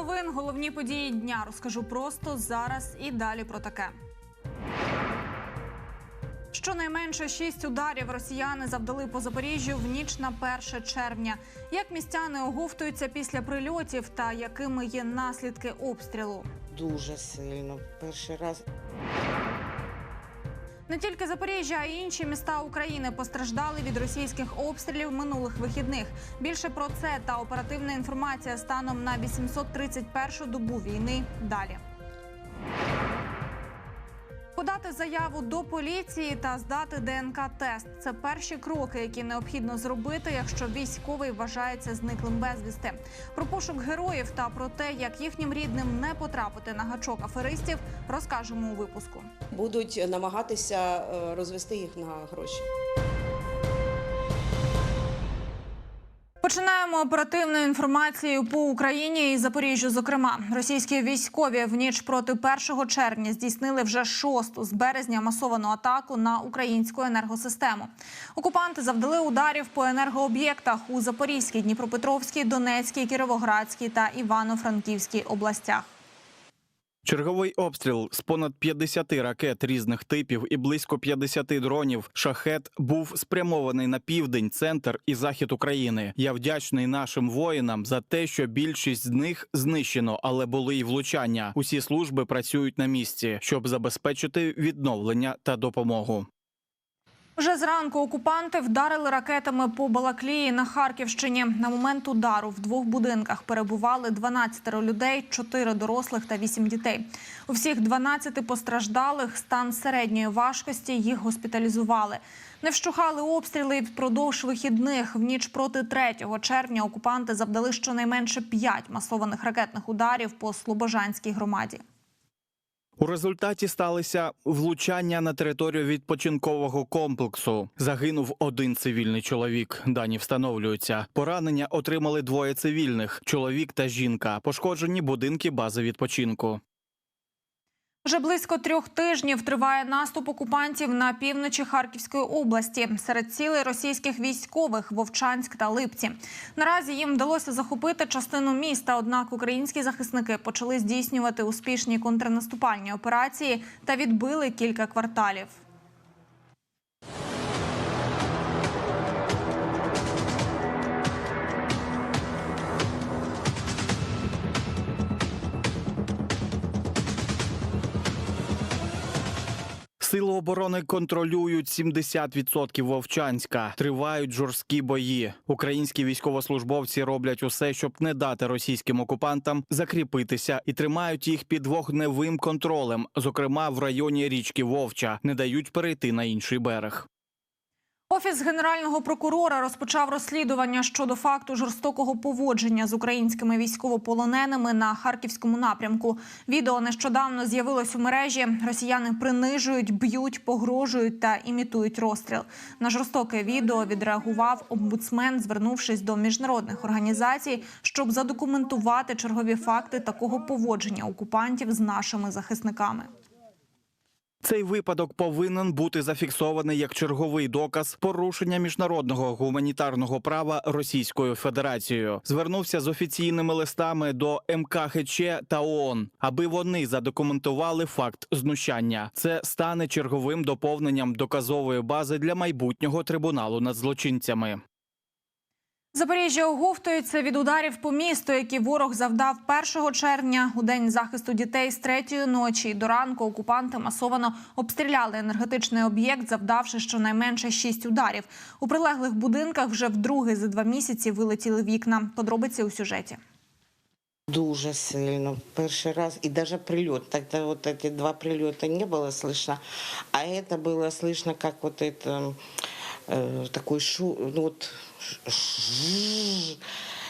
Новин, головні події дня розкажу просто зараз і далі про таке. Щонайменше шість ударів росіяни завдали по Запоріжжю в ніч на 1 червня. Як містяни оговтуються після прильотів та якими є наслідки обстрілу? Дуже сильно. Перший раз Не тільки Запоріжжя, а й інші міста України постраждали від російських обстрілів минулих вихідних. Більше про це та оперативна інформація станом на 831-шу добу війни. Далі. Подати заяву до поліції та здати ДНК-тест – це перші кроки, які необхідно зробити, якщо військовий вважається зниклим безвісти. Про пошук героїв та про те, як їхнім рідним не потрапити на гачок аферистів, розкажемо у випуску. будуть намагатися е, розвести їх на гроші. Починаємо оперативною інформацією по Україні і Запоріжжю. Зокрема, російські військові в ніч проти 1 червня здійснили вже шосту з березня масовану атаку на українську енергосистему. Окупанти завдали ударів по енергооб'єктах у Запорізькій, Дніпропетровській, Донецькій, Кіровоградській та Івано-Франківській областях. Черговий обстріл з понад 50 ракет різних типів і близько 50 дронів шахет був спрямований на південь, центр і захід України. Я вдячний нашим воїнам за те, що більшість з них знищено, але були й влучання. Усі служби працюють на місці, щоб забезпечити відновлення та допомогу. Вже зранку окупанти вдарили ракетами по Балаклії на Харківщині. На момент удару в двох будинках перебували 12 людей, 4 дорослих та 8 дітей. У всіх 12 постраждалих стан середньої важкості їх госпіталізували. Не вщухали обстріли впродовж вихідних. В ніч проти 3 червня окупанти завдали щонайменше 5 масованих ракетних ударів по Слобожанській громаді. У результаті сталися влучання на територію відпочинкового комплексу. Загинув один цивільний чоловік. Дані встановлюються. Поранення отримали двоє цивільних: чоловік та жінка. Пошкоджені будинки бази відпочинку. Вже близько трьох тижнів триває наступ окупантів на півночі Харківської області. Серед цілей російських військових Вовчанськ та Липці. Наразі їм вдалося захопити частину міста. Однак українські захисники почали здійснювати успішні контрнаступальні операції та відбили кілька кварталів. Сили оборони контролюють 70% Вовчанська. Тривають жорсткі бої. Українські військовослужбовці роблять усе, щоб не дати російським окупантам закріпитися і тримають їх під вогневим контролем, зокрема в районі річки Вовча, не дають перейти на інший берег. Офіс генерального прокурора розпочав розслідування щодо факту жорстокого поводження з українськими військовополоненими на харківському напрямку. Відео нещодавно з'явилось у мережі. Росіяни принижують, б'ють, погрожують та імітують розстріл. На жорстоке відео відреагував омбудсмен, звернувшись до міжнародних організацій, щоб задокументувати чергові факти такого поводження окупантів з нашими захисниками. Цей випадок повинен бути зафіксований як черговий доказ порушення міжнародного гуманітарного права Російською Федерацією. Звернувся з офіційними листами до МКХЧ та ООН, аби вони задокументували факт знущання. Це стане черговим доповненням доказової бази для майбутнього трибуналу над злочинцями. Запоріжжя оговтується від ударів по місту, які ворог завдав 1 червня у день захисту дітей з третьої ночі. До ранку окупанти масовано обстріляли енергетичний об'єкт, завдавши щонайменше шість ударів. У прилеглих будинках вже вдруге за два місяці вилетіли вікна. Подробиці у сюжеті. дуже сильно. Перший раз. И даже прилет. Тогда вот эти два прилета не было слышно. А это было слышно, как вот это э, такой шу, ну вот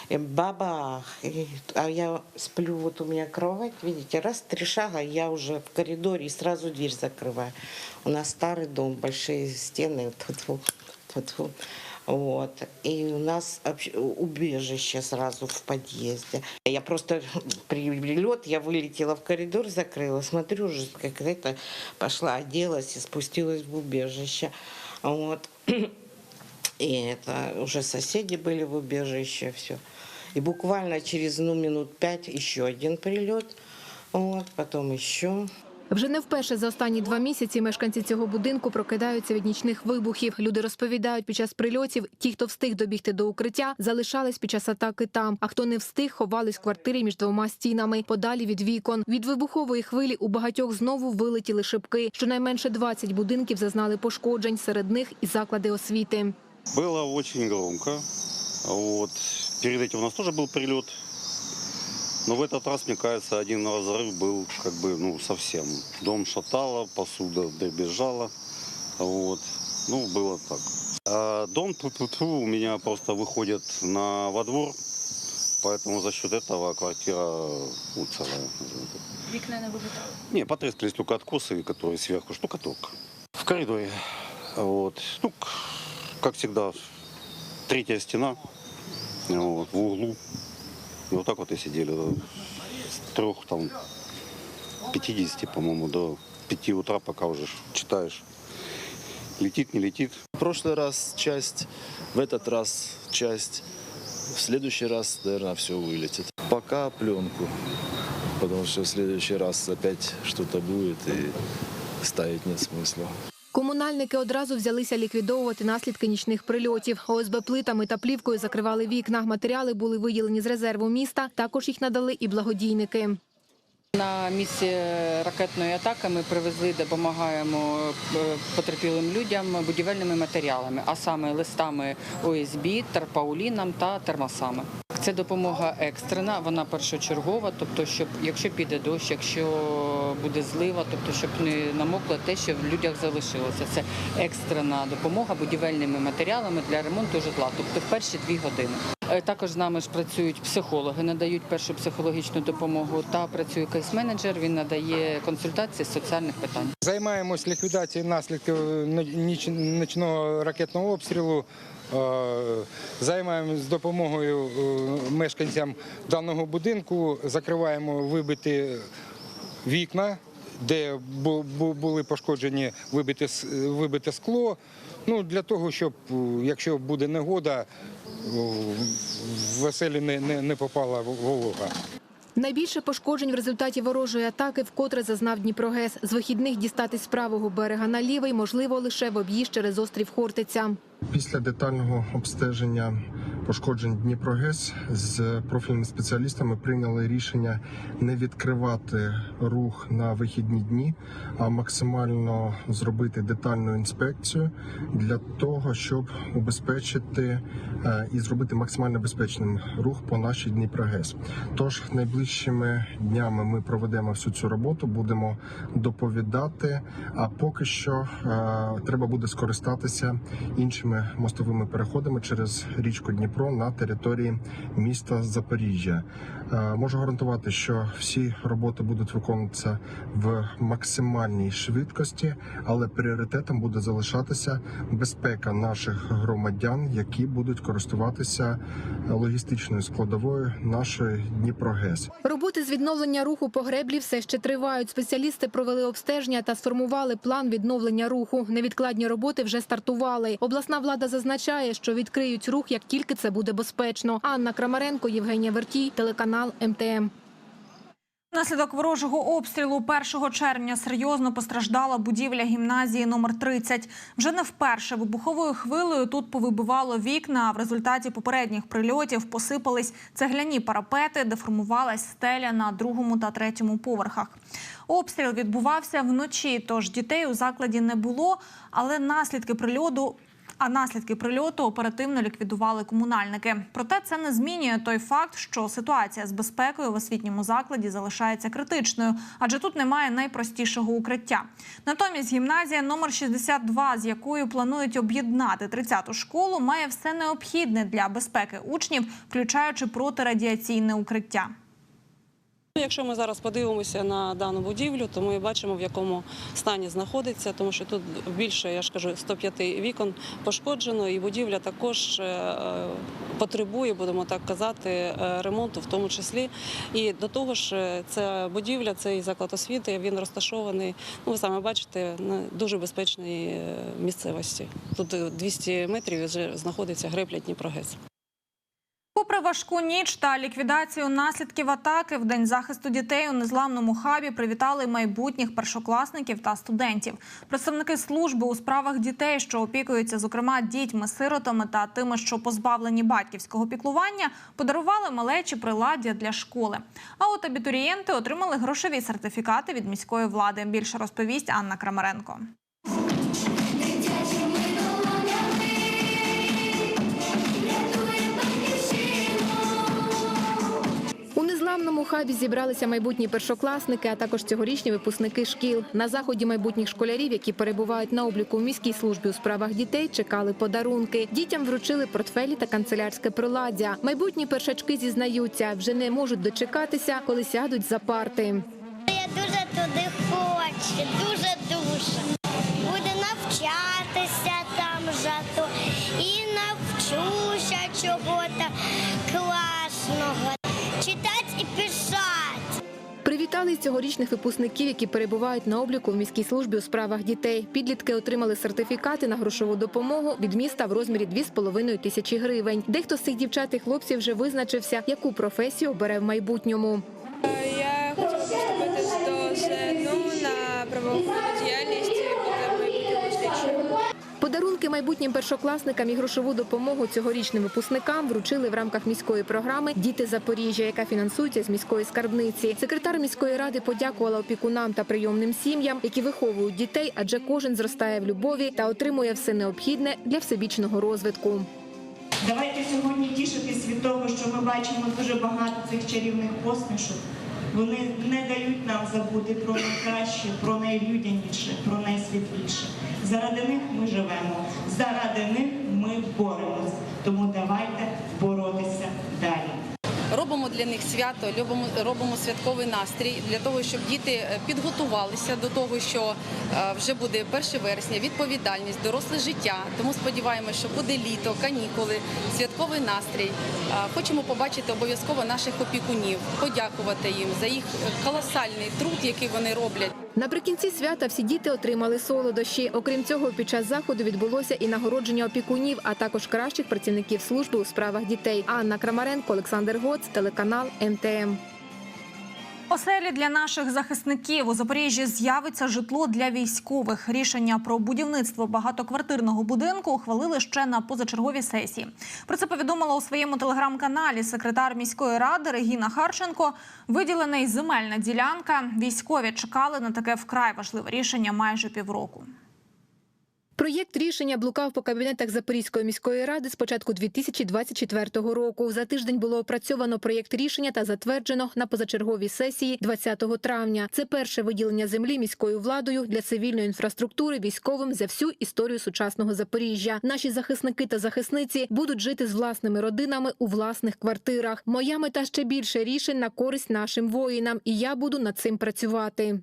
и бабах. И- а я сплю, вот у меня кровать, видите, раз, три шага, я уже в коридоре и сразу дверь закрываю. У нас старый дом, большие стены, тьфу-тьфу, тьфу-тьфу. Вот. И у нас убежище сразу в подъезде. Я просто прилет, я вылетела в коридор, закрыла, смотрю уже, как это пошла, оделась и спустилась в убежище. Вот. И это уже соседи были в убежище, все. И буквально через ну, минут пять еще один прилет. Вот, потом еще. Вже не вперше за останні два місяці мешканці цього будинку прокидаються від нічних вибухів. Люди розповідають, під час прильотів ті, хто встиг добігти до укриття, залишались під час атаки там. А хто не встиг, ховались в квартирі між двома стінами, подалі від вікон. Від вибухової хвилі у багатьох знову вилетіли шибки. Щонайменше 20 будинків зазнали пошкоджень. Серед них і заклади освіти. Было очень громко. Вот. Перед этим у нас тоже был прилет. Но в этот раз, мне кажется, один разрыв был как бы ну, совсем. Дом шатало, посуда дребезжала. Вот. Ну, было так. А дом тьфу-тьфу-тьфу, у меня просто выходит на, во двор. Поэтому за счет этого квартира ну, целая. Вікна не вибито. Не, потрескались только откосы, которые сверху, штукатурка. В коридоре. Вот. Ну, как всегда, третья стена вот, в углу. И вот так вот и сидели. С трех там 50, по-моему, до 5 утра, пока уже читаешь. Летит, не летит. В прошлый раз часть, в этот раз часть, в следующий раз, наверное, все вылетит. Пока пленку, потому что в следующий раз опять что-то будет и ставить нет смысла. Комунальники одразу взялися ліквідовувати наслідки нічних прильотів. ОСБ плитами та плівкою закривали вікна. Матеріали були виділені з резерву міста. Також їх надали і благодійники. На місці ракетної атаки ми привезли, допомагаємо е, потерпілим людям будівельними матеріалами, а саме листами ОСБ, терпауліном та термосами. Це допомога екстрена, вона першочергова, тобто, щоб якщо піде дощ, якщо буде злива, тобто щоб не намокло те, що в людях залишилося. Це екстрена допомога будівельними матеріалами для ремонту житла, тобто в перші дві години. Е, Також з нами ж працюють психологи, надають першу психологічну допомогу та працює кейс-менеджер. Він надає консультації з соціальних питань. Займаємось ліквідацією наслідків нічного ракетного обстрілу. Е, Займаємось допомогою е, мешканцям даного будинку, закриваємо вибиті вікна, де бу- бу- були пошкоджені вибите, вибите скло. Ну, для того, щоб, е, якщо буде негода, е, в оселі не, не, не попала волога. Найбільше пошкоджень в результаті ворожої атаки вкотре зазнав Дніпрогес. З вихідних дістатись з правого берега на лівий можливо лише в об'їзд через острів Хортиця. Після детального обстеження пошкоджень Дніпрогес з профільними спеціалістами прийняли рішення не відкривати рух на вихідні дні, а максимально зробити детальну інспекцію для того, щоб убезпечити е, і зробити максимально безпечним рух по нашій Дніпрогес. Тож найближчими днями ми проведемо всю цю роботу, будемо доповідати. А поки що е, треба буде скористатися іншими мостовими переходами через річку Дніпро на території міста Запоріжжя. Е, Можу гарантувати, що всі роботи будуть виконуватися в максимальній швидкості, але пріоритетом буде залишатися безпека наших громадян, які будуть користуватися логістичною складовою нашої Дніпрогес. Роботи з відновлення руху по греблі все ще тривають. Спеціалісти провели обстеження та сформували план відновлення руху. Невідкладні роботи вже стартували. Обласна влада зазначає, що відкриють рух, як тільки це буде безпечно. Анна Крамаренко, Євгенія Вертій, телеканал МТМ. Внаслідок ворожого обстрілу 1 червня серйозно постраждала будівля гімназії номер 30. Вже не вперше вибуховою хвилею тут повибивало вікна. А в результаті попередніх прильотів посипались цегляні парапети, деформувалась стеля на другому та третьому поверхах. Обстріл відбувався вночі, тож дітей у закладі не було, але наслідки прильоту а наслідки прильоту оперативно ліквідували комунальники. Проте це не змінює той факт, що ситуація з безпекою в освітньому закладі залишається критичною, адже тут немає найпростішого укриття. Натомість гімназія номер 62, з якою планують об'єднати 30-ту школу, має все необхідне для безпеки учнів, включаючи протирадіаційне укриття. Ну, Якщо ми зараз подивимося на дану будівлю, то ми бачимо, в якому стані знаходиться, тому що тут більше, я ж кажу, 105 вікон пошкоджено, і будівля також е, потребує, будемо так казати, е, ремонту в тому числі. І до того ж, е, ця будівля, цей заклад освіти, він розташований, ну ви саме бачите, на дуже безпечній е, місцевості. Тут е, 200 метрів вже знаходиться гребля Дніпрогес. Попри важку ніч та ліквідацію наслідків атаки, в день захисту дітей у незламному хабі привітали майбутніх першокласників та студентів. Представники служби у справах дітей, що опікуються, зокрема, дітьми, сиротами та тими, що позбавлені батьківського піклування, подарували малечі приладдя для школи. А от абітурієнти отримали грошові сертифікати від міської влади. Більше розповість Анна Крамаренко. У хабі зібралися майбутні першокласники, а також цьогорічні випускники шкіл. На заході майбутніх школярів, які перебувають на обліку в міській службі у справах дітей, чекали подарунки. Дітям вручили портфелі та канцелярське приладдя. Майбутні першачки зізнаються, вже не можуть дочекатися, коли сядуть за парти. Я дуже туди хочу, дуже дуже. Привітали цьогорічних випускників, які перебувають на обліку в міській службі у справах дітей. Підлітки отримали сертифікати на грошову допомогу від міста в розмірі 2,5 тисячі гривень. Дехто з цих дівчат і хлопців вже визначився, яку професію обере в майбутньому. Майбутнім першокласникам і грошову допомогу цьогорічним випускникам вручили в рамках міської програми Діти Запоріжжя, яка фінансується з міської скарбниці. Секретар міської ради подякувала опікунам та прийомним сім'ям, які виховують дітей, адже кожен зростає в любові та отримує все необхідне для всебічного розвитку. Давайте сьогодні тішитись від того, що ми бачимо дуже багато цих чарівних посмішок. Вони не дають нам забути про найкраще, про найлюдяніше, про найсвітліше. Заради них ми живемо, заради них ми боремось. Тому давайте боротися далі. Робимо для них свято, робимо, робимо святковий настрій для того, щоб діти е, підготувалися до того, що е, вже буде 1 вересня, відповідальність, доросле життя. Тому сподіваємося, що буде літо, канікули, святковий настрій. Е, Хочемо побачити обов'язково наших опікунів, подякувати їм за їх колосальний труд, який вони роблять. Наприкінці свята всі діти отримали солодощі. Окрім цього, під час заходу відбулося і нагородження опікунів, а також кращих працівників служби у справах дітей. Анна Крамаренко, Олександр Гоц, телеканал МТМ. Оселі для наших захисників у Запоріжжі з'явиться житло для військових. Рішення про будівництво багатоквартирного будинку ухвалили ще на позачерговій сесії. Про це повідомила у своєму телеграм-каналі секретар міської ради Регіна Харченко. Виділена й земельна ділянка. Військові чекали на таке вкрай важливе рішення майже півроку. Проєкт рішення блукав по кабінетах Запорізької міської ради з початку 2024 року. За тиждень було опрацьовано проєкт рішення та затверджено на позачерговій сесії 20 травня. Це перше виділення землі міською владою для цивільної інфраструктури військовим за всю історію сучасного Запоріжжя. Наші захисники та захисниці будуть жити з власними родинами у власних квартирах. Моя мета ще більше рішень на користь нашим воїнам, і я буду над цим працювати.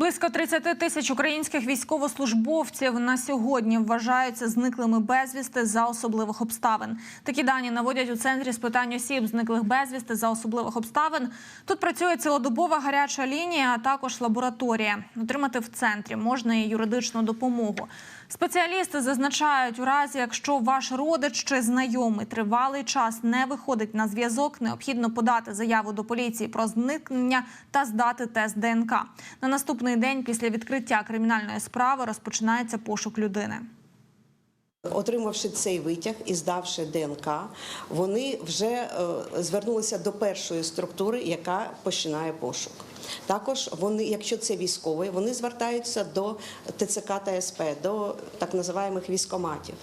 Близько 30 тисяч українських військовослужбовців на сьогодні вважаються зниклими безвісти за особливих обставин. Такі дані наводять у центрі з питань осіб зниклих безвісти за особливих обставин. Тут працює цілодобова гаряча лінія, а також лабораторія. Отримати в центрі можна і юридичну допомогу. Спеціалісти зазначають, у разі якщо ваш родич чи знайомий тривалий час не виходить на зв'язок, необхідно подати заяву до поліції про зникнення та здати тест ДНК. На наступний день після відкриття кримінальної справи розпочинається пошук людини. Отримавши цей витяг і здавши ДНК, вони вже е, звернулися до першої структури, яка починає пошук. Також вони, якщо це військовий, вони звертаються до ТЦК та СП, до так називаємих військоматів.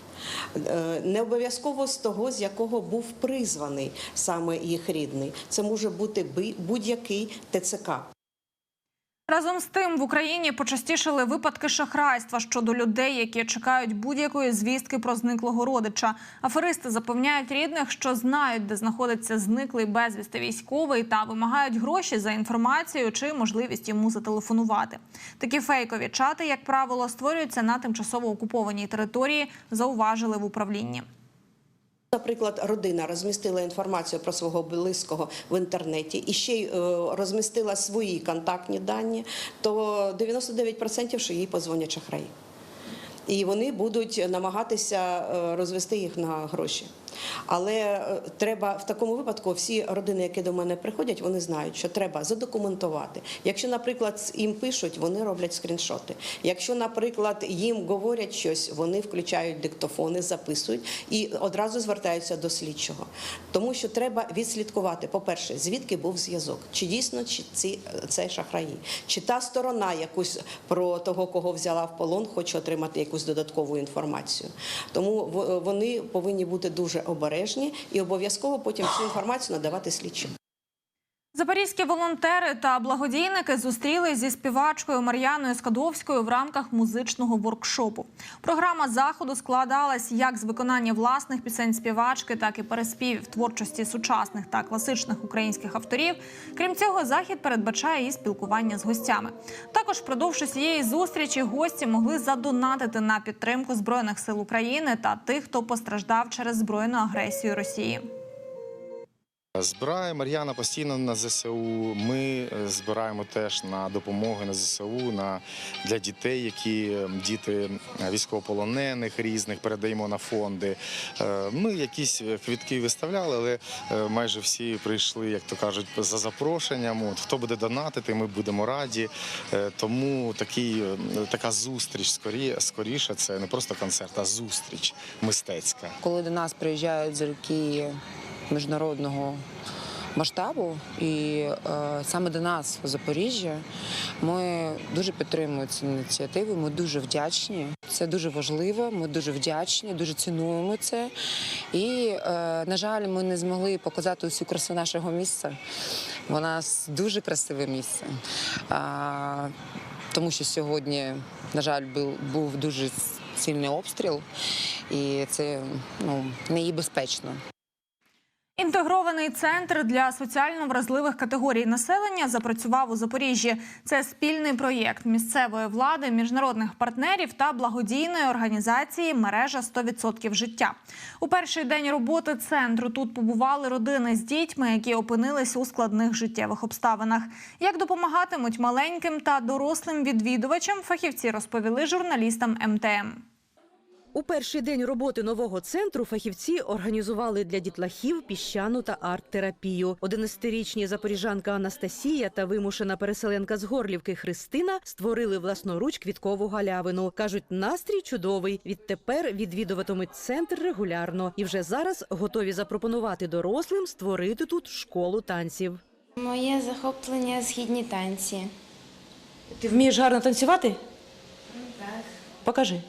Е, Не обов'язково з того, з якого був призваний саме їх рідний. Це може бути будь-який ТЦК. Разом з тим в Україні почастішили випадки шахрайства щодо людей, які чекають будь-якої звістки про зниклого родича. Аферисти запевняють рідних, що знають, де знаходиться зниклий безвісти військовий, та вимагають гроші за інформацію чи можливість йому зателефонувати. Такі фейкові чати, як правило, створюються на тимчасово окупованій території, зауважили в управлінні. Наприклад, родина розмістила інформацію про свого близького в інтернеті і ще й е, розмістила свої контактні дані, то 99% що їй позвонять шахраї. І вони будуть намагатися е, розвести їх на гроші. Але е, треба в такому випадку всі родини, які до мене приходять, вони знають, що треба задокументувати. Якщо, наприклад, їм пишуть, вони роблять скріншоти. Якщо, наприклад, їм говорять щось, вони включають диктофони, записують і одразу звертаються до слідчого. Тому що треба відслідкувати, по-перше, звідки був зв'язок, чи дійсно чи ці це шахраї, чи та сторона якусь про того, кого взяла в полон, хоче отримати якусь додаткову інформацію. Тому вони повинні бути дуже обережні і обов'язково потім цю інформацію надавати слідчим. Запорізькі волонтери та благодійники зустрілись зі співачкою Мар'яною Скадовською в рамках музичного воркшопу. Програма заходу складалась як з виконання власних пісень співачки, так і переспівів творчості сучасних та класичних українських авторів. Крім цього, захід передбачає і спілкування з гостями. Також впродовж усієї зустрічі гості могли задонатити на підтримку збройних сил України та тих, хто постраждав через збройну агресію Росії. Збирає Мар'яна постійно на ЗСУ. Ми е, збираємо теж на допомоги на ЗСУ на для дітей, які е, діти е, військовополонених різних передаємо на фонди. Е, Ми якісь квітки виставляли, але е, майже всі прийшли, як то кажуть, за запрошенням. От хто буде донатити, ми будемо раді. Е, Тому такий, е, така зустріч скорі, скоріше це не просто концерт, а зустріч мистецька. коли до нас приїжджають зірки міжнародного масштабу, і е, саме до нас в Запоріжжя ми дуже підтримуємо цю ініціативу. Ми дуже вдячні. Це дуже важливо. Ми дуже вдячні, дуже цінуємо це. І, е, на жаль, ми не змогли показати усю красу нашого місця. У нас дуже красиве місце. А, тому що сьогодні, на жаль, був, був дуже сильний обстріл, і це ну, не є безпечно. Інтегрований центр для соціально вразливих категорій населення запрацював у Запоріжжі. Це спільний проєкт місцевої влади, міжнародних партнерів та благодійної організації Мережа 100% життя. У перший день роботи центру тут побували родини з дітьми, які опинились у складних життєвих обставинах. Як допомагатимуть маленьким та дорослим відвідувачам, фахівці розповіли журналістам МТМ. У перший день роботи нового центру фахівці організували для дітлахів піщану та арт-терапію. 11-річні запоріжанка Анастасія та вимушена переселенка з Горлівки Христина створили власноруч квіткову галявину. кажуть, настрій чудовий. Відтепер відвідуватимуть центр регулярно і вже зараз готові запропонувати дорослим створити тут школу танців. Моє захоплення східні танці. Ти вмієш гарно танцювати? Так. Покажи.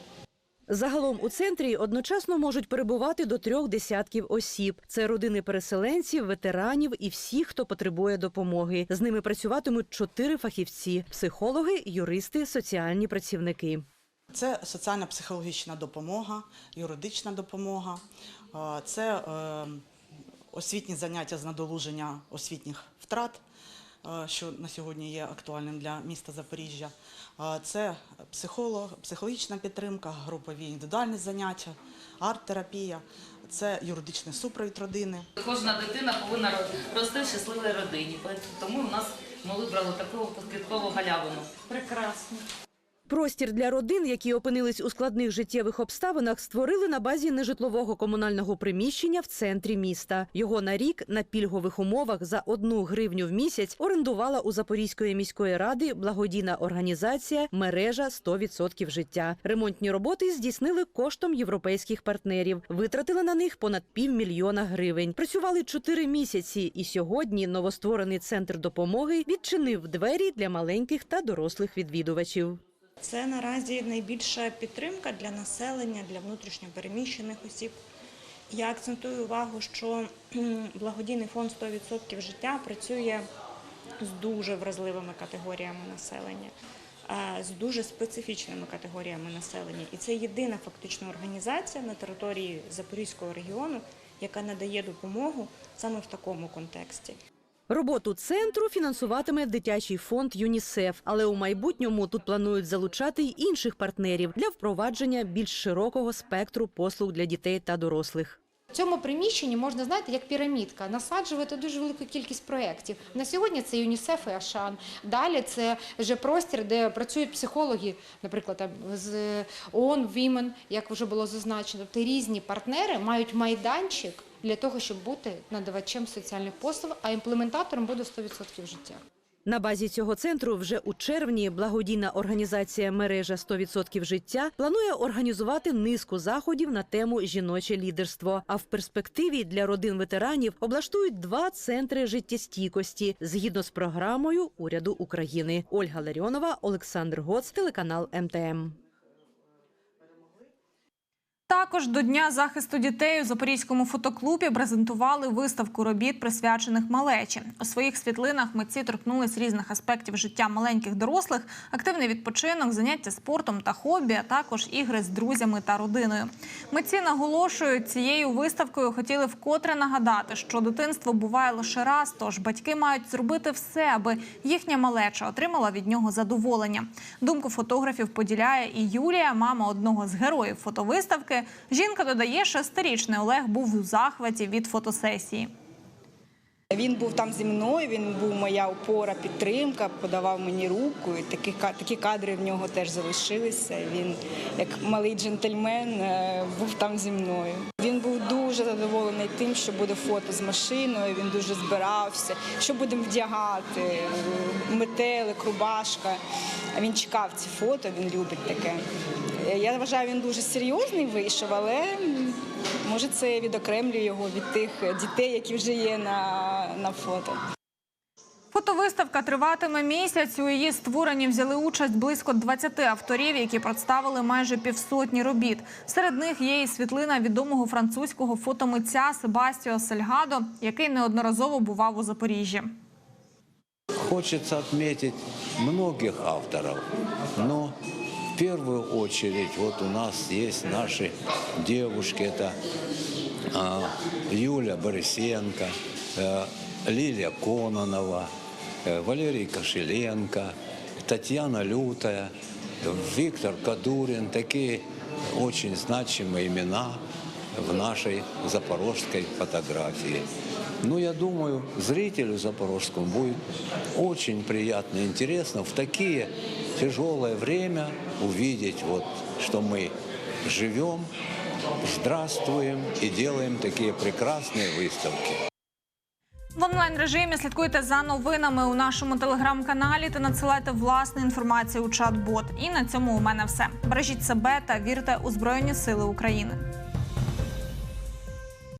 Загалом у центрі одночасно можуть перебувати до трьох десятків осіб. Це родини переселенців, ветеранів і всіх, хто потребує допомоги. З ними працюватимуть чотири фахівці: психологи, юристи, соціальні працівники. Це соціально-психологічна допомога, юридична допомога, це е, освітні заняття з надолуження освітніх втрат, е, що на сьогодні є актуальним для міста Запоріжжя. Це психолог, психологічна підтримка, групові індивідуальні заняття, арт-терапія, це юридичний супровід родини. Кожна дитина повинна рости в щасливій родині. Тому у нас ми вибрали таку квіткову галявину. Прекрасно. Простір для родин, які опинились у складних життєвих обставинах, створили на базі нежитлового комунального приміщення в центрі міста. Його на рік на пільгових умовах за одну гривню в місяць орендувала у Запорізької міської ради благодійна організація Мережа 100% життя. Ремонтні роботи здійснили коштом європейських партнерів. Витратили на них понад півмільйона гривень. Працювали чотири місяці, і сьогодні новостворений центр допомоги відчинив двері для маленьких та дорослих відвідувачів. Це наразі найбільша підтримка для населення, для внутрішньопереміщених осіб. Я акцентую увагу, що благодійний фонд 100% життя працює з дуже вразливими категоріями населення, з дуже специфічними категоріями населення. І це єдина фактично організація на території Запорізького регіону, яка надає допомогу саме в такому контексті. Роботу центру фінансуватиме дитячий фонд ЮНІСЕФ, але у майбутньому тут планують залучати й інших партнерів для впровадження більш широкого спектру послуг для дітей та дорослих. В цьому приміщенні можна знаєте, як пірамідка, насаджувати дуже велику кількість проєктів. На сьогодні це ЮНІСЕФ і Ашан. Далі це вже простір, де працюють психологи, наприклад, там, з ООН, Women, як вже було зазначено. Тобто різні партнери мають майданчик для того, щоб бути надавачем соціальних послуг, а імплементатором буде 100% життя. На базі цього центру вже у червні благодійна організація мережа «100% життя планує організувати низку заходів на тему жіноче лідерство. А в перспективі для родин ветеранів облаштують два центри життєстійкості згідно з програмою уряду України. Ольга Ларіонова, Олександр Гоц, телеканал МТМ. Також до Дня захисту дітей у Запорізькому фотоклубі презентували виставку робіт, присвячених малечі. У своїх світлинах митці торкнулись різних аспектів життя маленьких дорослих, активний відпочинок, заняття спортом та хобі, а також ігри з друзями та родиною. Митці наголошують, цією виставкою хотіли вкотре нагадати, що дитинство буває лише раз, тож батьки мають зробити все, аби їхня малеча отримала від нього задоволення. Думку фотографів поділяє і Юлія, мама одного з героїв фотовиставки. Жінка додає, шестирічний Олег був у захваті від фотосесії. Він був там зі мною, він був моя опора, підтримка, подавав мені руку. І такі, такі кадри в нього теж залишилися. Він, як малий джентльмен, е, був там зі мною. Він був дуже задоволений тим, що буде фото з машиною. Він дуже збирався, що будемо вдягати, метелик, рубашка. Він чекав ці фото, він любить таке. Я вважаю, він дуже серйозний вийшов, але може це відокремлює його від тих дітей, які вже є на, на фото. Фотовиставка триватиме місяць. У її створенні взяли участь близько 20 авторів, які представили майже півсотні робіт. Серед них є і світлина відомого французького фотомитця Себастіо Сельгадо, який неодноразово бував у Запоріжжі. Хочется отметить многих авторов, но в первую очередь вот у нас есть наши девушки, это а, Юля Борисенко, э, Лилия Кононова, э, Валерий Кошеленко, Татьяна Лютая, Виктор Кадурин, такие очень значимые имена в нашей запорожской фотографии. Ну, я думаю, зрителю запорожскому будет очень приятно и интересно в такие тяжелое время увидеть, вот, что мы живем, здравствуем и делаем такие прекрасные выставки. В онлайн режимі слідкуйте за новинами у нашому телеграм-каналі та надсилайте власну інформацію у чат-бот. І на цьому у мене все. Бережіть себе та вірте у Збройні Сили України.